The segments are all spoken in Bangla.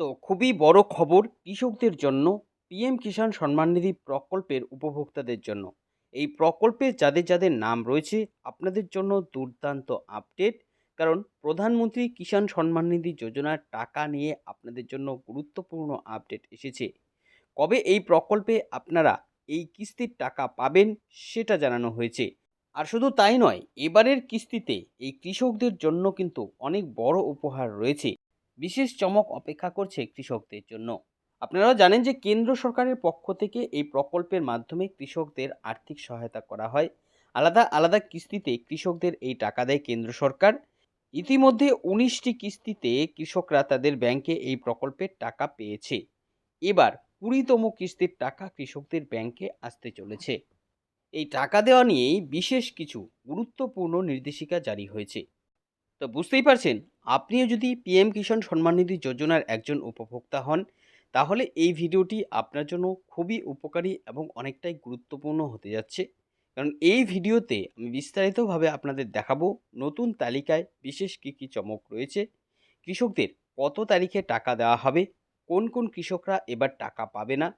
তো খুবই বড় খবর কৃষকদের জন্য পিএম কিষাণ সম্মাননিধি প্রকল্পের উপভোক্তাদের জন্য। এই প্রকল্পে যাদের যাদের নাম রয়েছে, আপনাদের জন্য দুর্দান্ত আপডেট। কারণ প্রধানমন্ত্রী কিষাণ সম্মাননিধি যোজনার টাকা নিয়ে আপনাদের জন্য গুরুত্বপূর্ণ আপডেট এসেছে। কবে এই প্রকল্পে আপনারা এই কিস্তির টাকা পাবেন সেটা জানানো হয়েছে। আর শুধু তাই নয়, এবারের কিস্তিতে এই কৃষকদের জন্য কিন্তু অনেক বড় উপহার রয়েছে। বিশেষ চমক অপেক্ষা করছে কৃষকদের জন্য। আপনারাও জানেন যে কেন্দ্র সরকারের পক্ষ থেকে এই প্রকল্পের মাধ্যমে কৃষকদের আর্থিক সহায়তা করা হয়। আলাদা আলাদা কিস্তিতে কৃষকদের এই টাকা দেয় কেন্দ্র সরকার। ইতিমধ্যে উনিশটি কিস্তিতে কৃষকরা তাদের ব্যাংকে এই প্রকল্পের টাকা পেয়েছে। এবার কুড়িতম কিস্তির টাকা কৃষকদের ব্যাংকে আসতে চলেছে। এই টাকা দেওয়া নিয়েই বিশেষ কিছু গুরুত্বপূর্ণ নির্দেশিকা জারি হয়েছে। তো বুঝতেই পারছেন, আপনিও যদি পিএম কিষাণ সম্মাননিধি যোজনার একজন উপভোক্তা হন, তাহলে এই ভিডিওটি আপনার জন্য খুবই উপকারী এবং অনেকটাই গুরুত্বপূর্ণ হতে যাচ্ছে। কারণ এই ভিডিওতে আমি বিস্তারিতভাবে আপনাদের দেখাবো নতুন তালিকায় বিশেষ কী কী চমক রয়েছে, কৃষকদের কত তারিখে টাকা দেওয়া হবে, কোন কোন কৃষকরা এবার টাকা পাবে না,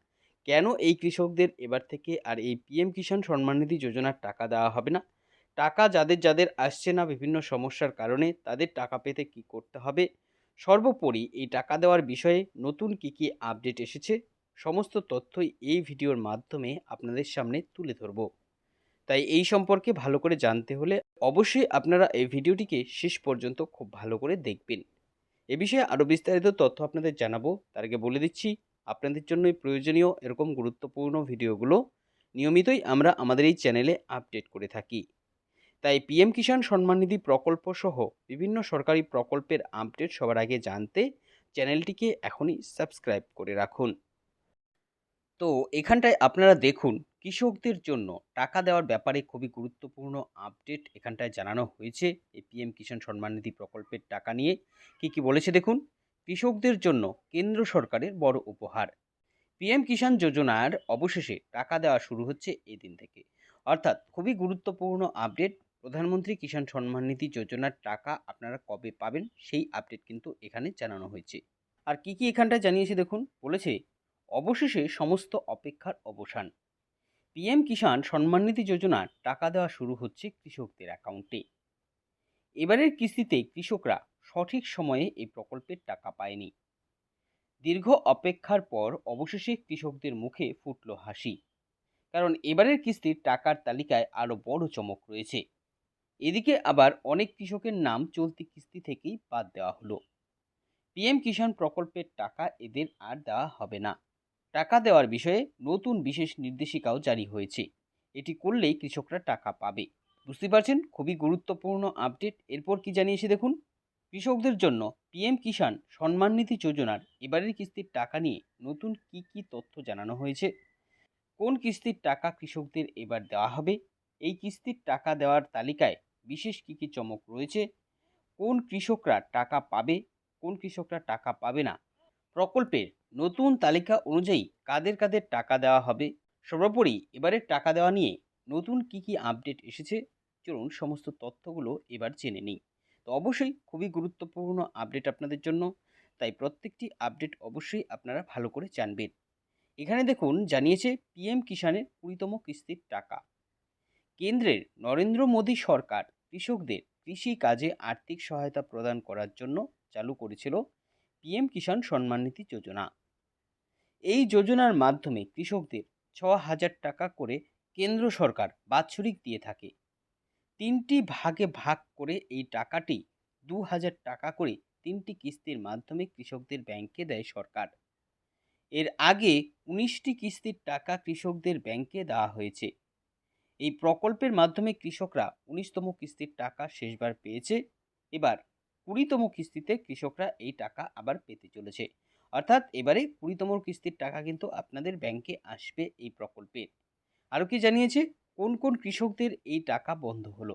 কেন এই কৃষকদের এবার থেকে আর এই পিএম কিষাণ সম্মাননিধি যোজনার টাকা দেওয়া হবে না টাকা যাদের যাদের আসছে না বিভিন্ন সমস্যার কারণে তাদের টাকা পেতে কি করতে হবে? সর্বোপরি এই টাকা দেওয়ার বিষয়ে নতুন কি কি আপডেট এসেছে? সমস্ত তথ্যই এই ভিডিওর মাধ্যমে আপনাদের সামনে তুলে ধরব। তাই এই সম্পর্কে ভালো করে জানতে হলে অবশ্যই আপনারা এই ভিডিওটিকে শেষ পর্যন্ত খুব ভালো করে দেখবেন। এ বিষয়ে আরও বিস্তারিত তথ্য আপনাদের জানাব। তার আগে বলে দিচ্ছি, আপনাদের জন্যই প্রয়োজনীয় এরকম গুরুত্বপূর্ণ ভিডিওগুলো নিয়মিতই আমরা আমাদের এই চ্যানেলে আপডেট করে থাকি। তাই পিএম কিষাণ সম্মাননিধি প্রকল্প সহ বিভিন্ন সরকারি প্রকল্পের আপডেট সবার আগে জানতে চ্যানেলটিকে এখনই সাবস্ক্রাইব করে রাখুন। তো এখানটায় আপনারা দেখুন, কৃষকদের জন্য টাকা দেওয়ার ব্যাপারে খুবই গুরুত্বপূর্ণ আপডেট এখানটায় জানানো হয়েছে এই পিএম কিষাণ সম্মাননিধি প্রকল্পের টাকা নিয়ে। কি কি বলেছে দেখুন, কৃষকদের জন্য কেন্দ্র সরকারের বড় উপহার। পিএম কিষাণ যোজনার অবশেষে টাকা দেওয়া শুরু হচ্ছে এই দিন থেকে। অর্থাৎ খুবই গুরুত্বপূর্ণ আপডেট প্রধানমন্ত্রী কিষাণ সম্মান নিধি যোজনার টাকা আপনারা কবে পাবেন? সেই আপডেট কিন্তু এখানে জানানো হয়েছে। আর কি কি এখানটায় জানিয়েছে দেখুন? বলেছে, অবশেষে সমস্ত অপেক্ষার অবসান। পিএম কিষাণ সম্মাননিধি যোজনার টাকা দেওয়া শুরু হচ্ছে কৃষকদের অ্যাকাউন্টে এবারের কিস্তিতে কৃষকরা সঠিক সময়ে এই প্রকল্পের টাকা পায়নি। দীর্ঘ অপেক্ষার পর অবশেষে কৃষকদের মুখে ফুটল হাসি। কারণ এবারের কিস্তির টাকার তালিকায় আরও বড় চমক রয়েছে। এদিকে আবার অনেক কৃষকের নাম চলতি কিস্তি থেকেই বাদ দেওয়া হলো। পিএম কিষাণ প্রকল্পের টাকা এদের আর দেওয়া হবে না। টাকা দেওয়ার বিষয়ে নতুন বিশেষ নির্দেশিকাও জারি হয়েছে। এটি করলেই কৃষকরা টাকা পাবে। বুঝতে পারছেন? খুবই গুরুত্বপূর্ণ আপডেট। এরপর কি জানিয়েছে দেখুন? কৃষকদের জন্য পিএম কিষাণ সম্মাননিধি যোজনার এবারের কিস্তির টাকা নিয়ে নতুন কি কি তথ্য জানানো হয়েছে? কোন কিস্তির টাকা কৃষকদের এবার দেওয়া হবে? এই কিস্তির টাকা দেওয়ার তালিকায় বিশেষ কী কী চমক রয়েছে? কোন কৃষকরা টাকা পাবে? কোন কৃষকরা টাকা পাবে না? প্রকল্পের নতুন তালিকা অনুযায়ী কাদের কাদের টাকা দেওয়া হবে? সর্বোপরি এবারের টাকা দেওয়া নিয়ে নতুন কি কি আপডেট এসেছে? চলুন সমস্ত তথ্যগুলো এবার জেনে নিই। তো অবশ্যই খুবই গুরুত্বপূর্ণ আপডেট আপনাদের জন্য, তাই প্রত্যেকটি আপডেট অবশ্যই আপনারা ভালো করে জানবেন। এখানে দেখুন, জানিয়েছে পিএম কিষাণের কুড়িতম কিস্তির টাকা। কেন্দ্রের নরেন্দ্র মোদী সরকার কৃষকদের কৃষি কাজে আর্থিক সহায়তা প্রদান করার জন্য চালু করেছিল পিএম কিষাণ সম্মাননিধি যোজনা। এই যোজনার মাধ্যমে কৃষকদের ছ হাজার টাকা করে কেন্দ্র সরকার বাৎসরিক দিয়ে থাকে। তিনটি ভাগে ভাগ করে এই টাকাটি দু হাজার টাকা করে তিনটি কিস্তির মাধ্যমে কৃষকদের ব্যাংকে দেয় সরকার। এর আগে উনিশটি কিস্তির টাকা কৃষকদের ব্যাংকে দেওয়া হয়েছে। এই প্রকল্পের মাধ্যমে কৃষকরা উনিশতম কিস্তির টাকা শেষবার পেয়েছে। এবার কুড়িতম কিস্তিতে কৃষকরা এই টাকা আবার পেতে চলেছে। অর্থাৎ এবারে কুড়িতম কিস্তির টাকা কিন্তু আপনাদের ব্যাংকে আসবে এই প্রকল্পের আরও কি জানিয়েছে? কোন কোন কৃষকদের এই টাকা বন্ধ হলো?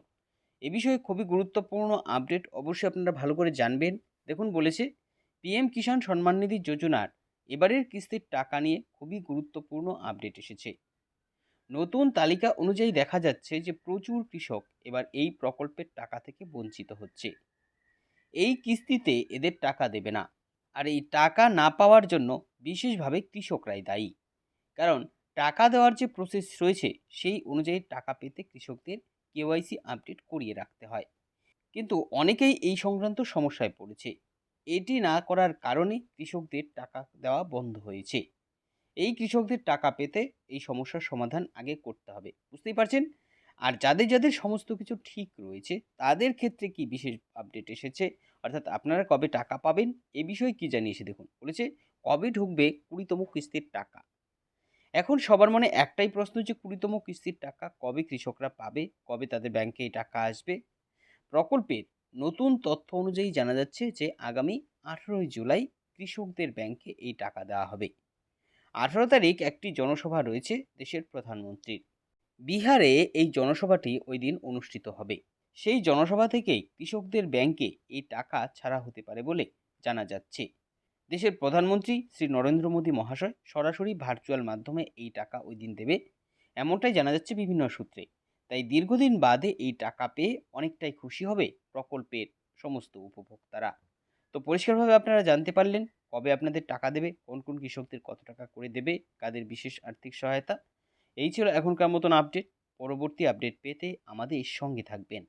এ বিষয়ে খুবই গুরুত্বপূর্ণ আপডেট অবশ্যই আপনারা ভালো করে জানবেন। দেখুন বলেছে পিএম কিষাণ সম্মাননিধি যোজনার এবারের কিস্তির টাকা নিয়ে খুবই গুরুত্বপূর্ণ আপডেট এসেছে। নতুন তালিকা অনুযায়ী দেখা যাচ্ছে যে প্রচুর কৃষক এবার এই প্রকল্পের টাকা থেকে বঞ্চিত হচ্ছে। এই কিস্তিতে এদের টাকা দেবে না। আর এই টাকা না পাওয়ার জন্য বিশেষভাবে কৃষকরাই দায়ী। কারণ টাকা দেওয়ার যে প্রসেস রয়েছে, সেই অনুযায়ী টাকা পেতে কৃষকদের কেওয়াইসি আপডেট করিয়ে রাখতে হয়। কিন্তু অনেকেই এই সংক্রান্ত সমস্যায় পড়েছে। এটি না করার কারণে কৃষকদের টাকা দেওয়া বন্ধ হয়েছে। এই কৃষকদের টাকা পেতে এই সমস্যার সমাধান আগে করতে হবে। বুঝতেই পারছেন? আর যাদের যাদের সমস্ত কিছু ঠিক রয়েছে, তাদের ক্ষেত্রে কি বিশেষ আপডেট এসেছে? অর্থাৎ আপনারা কবে টাকা পাবেন? এ বিষয়ে কি জানিয়েছে দেখুন। বলেছে, কবে ঢুকবে কুড়িতম কিস্তির টাকা? এখন সবার মনে একটাই প্রশ্ন যে কুড়িতম কিস্তির টাকা কবে কৃষকরা পাবে? কবে তাদের ব্যাংকে এই টাকা আসবে? প্রকল্পের নতুন তথ্য অনুযায়ী জানা যাচ্ছে যে, আগামী আঠেরোই জুলাই কৃষকদের ব্যাংকে এই টাকা দেওয়া হবে। আঠারো তারিখ একটি জনসভা রয়েছে দেশের প্রধানমন্ত্রীর। বিহারে এই জনসভাটি ওই দিন অনুষ্ঠিত হবে। সেই জনসভা থেকেই কৃষকদের ব্যাংকে এই টাকা ছাড়া হতে পারে বলে জানা যাচ্ছে। দেশের প্রধানমন্ত্রী শ্রী নরেন্দ্র মোদী মহাশয় সরাসরি ভার্চুয়াল মাধ্যমে এই টাকা ওই দিন দেবে। এমনটাই জানা যাচ্ছে বিভিন্ন সূত্রে। তাই দীর্ঘদিন বাদে এই টাকা পেয়ে অনেকটাই খুশি হবে প্রকল্পের সমস্ত উপভোক্তারা। তো পরিষ্কারভাবে আপনারা জানতে পারলেন কবে আপনাদের টাকা দেবে, কোন কোন কৃষকদের কত টাকা করে দেবে, কাদের বিশেষ আর্থিক সহায়তা, এই ছিল এখনকার মতন আপডেট পরবর্তী আপডেট পেতে আমাদের সঙ্গে থাকবেন।